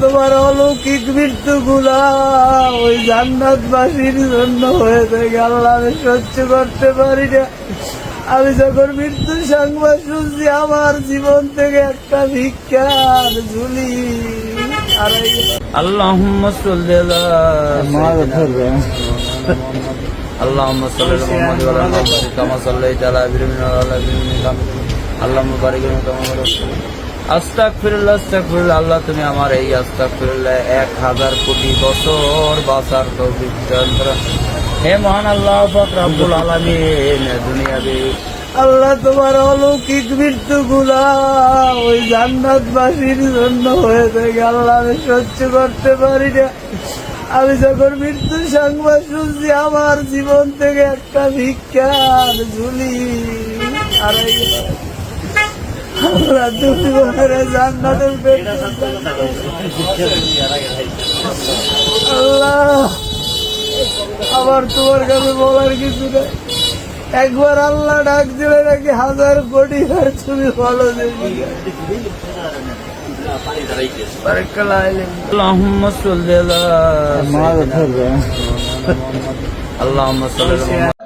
তোমার অলৌকিক মৃত্যু গুলা ওই জান্নাতবাসীর জন্য হয়ে থাকে আল্লাহ আমি সহ্য করতে পারি না আমি যখন মৃত্যুর সংবাদ শুনছি আমার জীবন থেকে একটা ভিক্ষার ঝুলি হারাই গেল। আল্লাহুম্মা সাল্লি আলা সাইয়্যিদিনা اللهم صل على محمد وعلى ال محمد كما صليت على ابراهيم وعلى ال ابراهيم اللهم بارك لنا كما باركت আস্তাগফিরুল্লাহ আস্তাগফিরুল্লাহ, আল্লাহ তুমি আমার এই আস্তাগফিরুল্লাহ এক হাজার কোটি বছর বাঁচার তৌফিক হে মহান আল্লাহ, পাক রব্বুল আলামিন দুনিয়াবি। আল্লাহ তোমার অলৌকিক মৃত্যু গুলা ওই জান্নাতবাসীর জন্য হয়ে থাকে। আল্লাহ আমি সহ্য করতে পারি না। আমি যখন মৃত্যুর সংবাদ শুনছি, আমার জীবন থেকে একটা ভিক্ষার ঝুলি হারাই গেল। আল্লাহ তুমি ওখানে জান্নাতের পেট আল্লাহ আবার তোমার কাছে বলার কিছু নেই একবার আল্লাহ ডাক দিলে নাকি হাজার কোটি আর তুমি বলো দেখি اللهم صل على سيدنا اللهم صل على محمد